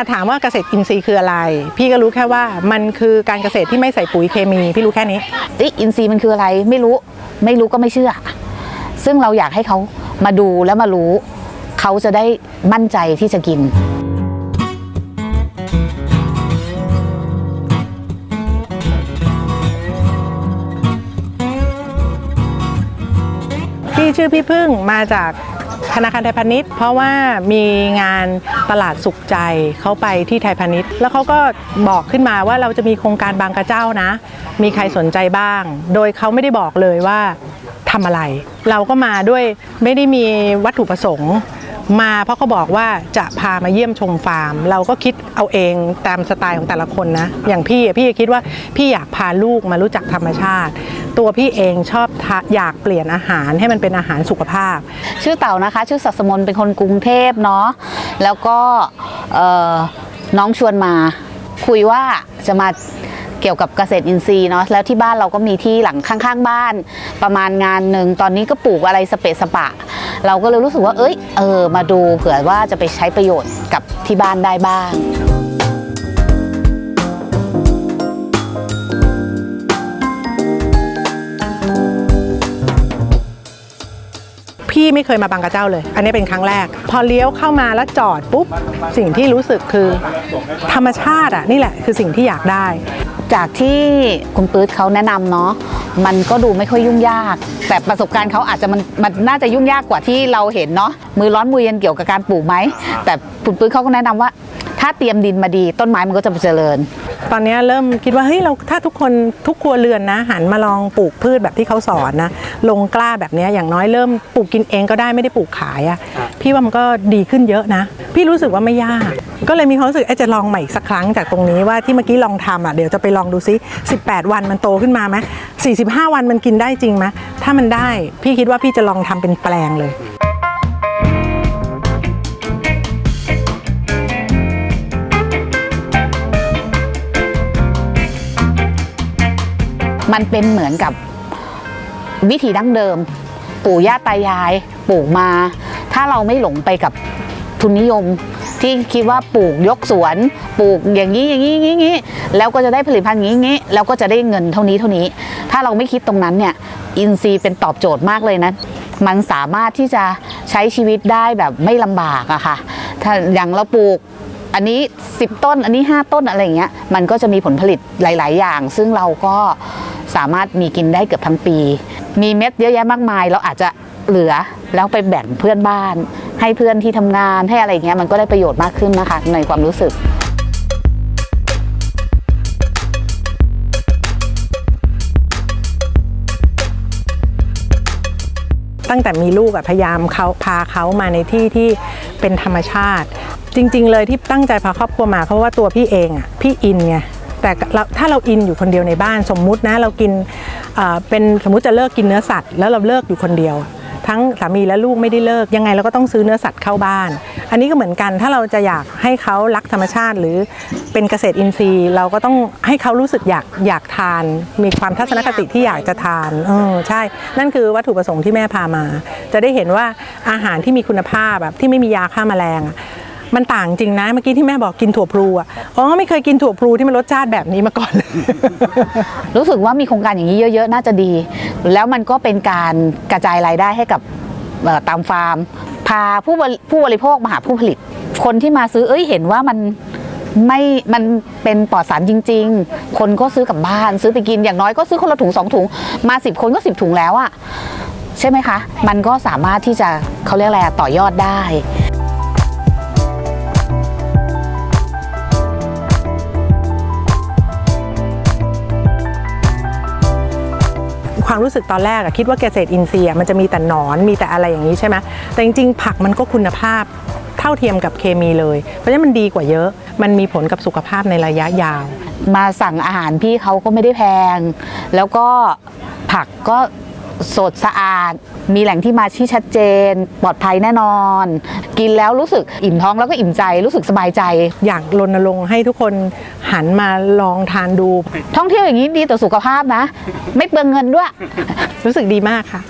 อาถามว่าเกษตรอินทรีย์คืออะไร พี่ก็รู้แค่ว่ามันคือการเกษตรที่ไม่ใส่ปุ๋ยเคมี พี่รู้แค่นี้เอยอินทรีย์มันคืออะไรไม่รู้ไม่รู้ก็ไม่เชื่อ ซึ่งเราอยากให้เขามาดูแล้วมารู้ เขาจะได้มั่นใจที่จะกินพี่ชื่อพี่พึ่งมาจาก ธนาคารไทยพาณิชย์ เพราะว่ามีงานตลาดสุขใจเขาไปที่ไทยพาณิชย์ แล้วเขาก็บอกขึ้นมาว่าเราจะมีโครงการบางกระเจ้านะ มีใครสนใจบ้าง โดยเขาไม่ได้บอกเลยว่าทำอะไร เราก็มาด้วยไม่ได้มีวัตถุประสงค์มาเพราะเขาบอกว่าจะพามาเยี่ยมชมฟาร์ม เราก็คิดเอาเองตามสไตล์ของแต่ละคนนะ อย่างพี่พี่คิดว่าพี่อยากพาลูกมารู้จักธรรมชาติ ตัวพี่เองชอบทะอยากเปลี่ยนอาหารให้มันเป็นอาหารสุขภาพ ชื่อเต่านะคะ ชื่อสัสมนเป็นคนกรุงเทพเนาะแล้วก็เอ่อน้องชวนมาคุยว่าจะมาเกี่ยวกับเกษตรอินทรีย์เนาะแล้วที่บ้านเราก็มีที่หลังข้างๆบ้าน ประมาณงานหนึ่งตอนนี้ก็ปลูกอะไรสเปะสปะ เราก็เลยรู้สึกว่าเอ้ยเออมาดูเผื่อว่าจะไปใช้ประโยชน์กับที่บ้านได้บ้าง พี่ไม่เคยมาบางกระเจ้าเลย อันนี้เป็นครั้งแรก พอเลี้ยวเข้ามาแล้วจอดปุ๊บ สิ่งที่รู้สึกคือ ธรรมชาติอะนี่แหละคือสิ่งที่อยากได้ จากที่คุณปื๊ดเขาแนะนำเนาะมันก็ดูไม่ค่อยยุ่งยาก แต่ประสบการณ์เขาอาจจะมันมันน่าจะยุ่งยากกว่าที่เราเห็นเนาะมือร้อนมือเย็นเกี่ยวกับการปลูกไหมแต่คุณปื๊ดเขาก็แนะนำว่า ถ้าเตรียมดินมาดีต้นไม้มันก็จะเจริญ ตอนนี้เริ่มคิดว่าเฮ้ยเราถ้าทุกคนทุกครัวเรือนนะหันมาลองปลูกพืชแบบที่เขาสอนนะลงกล้าแบบเนี้ยอย่างน้อยเริ่มปลูกกินเองก็ได้ไม่ได้ปลูกขายอะ่ะพี่ว่ามันก็ดีขึ้นเยอะนะ พี่รู้สึกว่าไม่ยาก ก็เลยมีความรู้สึกเอ๊ะจะลองใหม่อีกสักครั้งจากตรงนี้ว่าที่เมื่อกี้ลองทำอะเดี๋ยวจะไปลองดูซิ 18 วันมันโตขึ้นมาไหม45 วันมันกินได้จริงไหมถ้ามันได้พี่คิดว่าพี่จะลองทำเป็นแปลงเลย มันเป็นเหมือนกับวิธีดั้งเดิม ปู่ย่าตายายปลูกมา ถ้าเราไม่หลงไปกับทุนนิยมที่คิดว่าปลูกยกสวนปลูกอย่างนี้อย่างนี้อย่างนี้แล้วก็จะได้ผลิตภัณฑ์อย่างนี้แล้วก็จะได้เงินเท่านี้เท่านี้ ถ้าเราไม่คิดตรงนั้นเนี่ยอินซีย์เป็นตอบโจทย์มากเลยนะมันสามารถที่จะใช้ชีวิตได้แบบไม่ลำบากอะค่ะถ้าอย่างเราปลูกอันนี้ 10 ต้นอันนี้ 5 ต้นอะไรอย่างเงี้ยมันก็จะมีผลผลิตหลาย ๆ อย่าง ซึ่งเราก็ สามารถมีกินได้เกือบทั้งปี มีเม็ดเยอะแยะมากมาย เราอาจจะเหลือแล้วไปแบ่งเพื่อนบ้าน ให้เพื่อนที่ทำงานให้อะไรเงี้ยมันก็ได้ประโยชน์มากขึ้นนะคะในความรู้สึกตั้งแต่มีลูกอะพยายามเขาพาเขามาในที่ที่เป็นธรรมชาติ จริง ๆ เลยที่ตั้งใจพาครอบครัวมาเพราะว่าตัวพี่เองอะพี่อินไง แต่ถ้าเราอินอยู่คนเดียวในบ้านสมมุตินะเรากินเป็นสมมุติจะเลิกกินเนื้อสัตว์ แล้วเราเลิกอยู่คนเดียว ทั้งสามีและลูกไม่ได้เลิกยังไงเราก็ต้องซื้อเนื้อสัตว์เข้าบ้าน อันนี้ก็เหมือนกันถ้าเราจะอยากให้เขารักธรรมชาติ หรือเป็นเกษตรอินทรีย์ เราก็ต้องให้เขารู้สึกอยากอยากทาน มีความทัศนคติที่อยากจะทานเออใช่ นั่นคือวัตถุประสงค์ที่แม่พามา จะได้เห็นว่าอาหารที่มีคุณภาพแบบที่ไม่มียาฆ่าแมลงอะ มันต่างจริงนะเมื่อกี้ที่แม่บอกกินถั่วพลูอะอ๋อไม่เคยกินถั่วพลูที่มันรสชาติแบบนี้มาก่อนเลย รู้สึกว่ามีโครงการอย่างนี้เยอะๆ น่าจะดี แล้วมันก็เป็นการกระจายรายได้ให้กับตามฟาร์ม พาผู้บริผู้บริโภคมาหาผู้ผลิต คนที่มาซื้อเอ้ยเห็นว่ามันไม่มันเป็นปลอดสารจริง ๆ คนก็ซื้อกลับบ้านซื้อไปกินอย่างน้อยก็ซื้อคนละถุงสองถุง มาสิบคนก็สิบถุงแล้วอะใช่ไหมคะ มันก็สามารถที่จะเขาเรียกอะไรต่อยอดได้ ความรู้สึกตอนแรกอะคิดว่าเกษตรอินทรีย์มันจะมีแต่หนอนมีแต่อะไรอย่างนี้ใช่ไหมแต่จริงๆ ผักมันก็คุณภาพเท่าเทียมกับเคมีเลย เพราะฉะนั้นมันดีกว่าเยอะ มันมีผลกับสุขภาพในระยะยาว มาสั่งอาหารพี่เขาก็ไม่ได้แพง แล้วก็ผักก็ สดสะอาด มีแหล่งที่มาที่ชัดเจน ปลอดภัยแน่นอน กินแล้วรู้สึกอิ่มท้องแล้วก็อิ่มใจรู้สึกสบายใจ อยากรณรงค์ให้ทุกคนหันมาลองทานดู ท่องเที่ยวอย่างนี้ดีต่อสุขภาพนะ ไม่เปลืองเงินด้วย รู้สึกดีมากค่ะ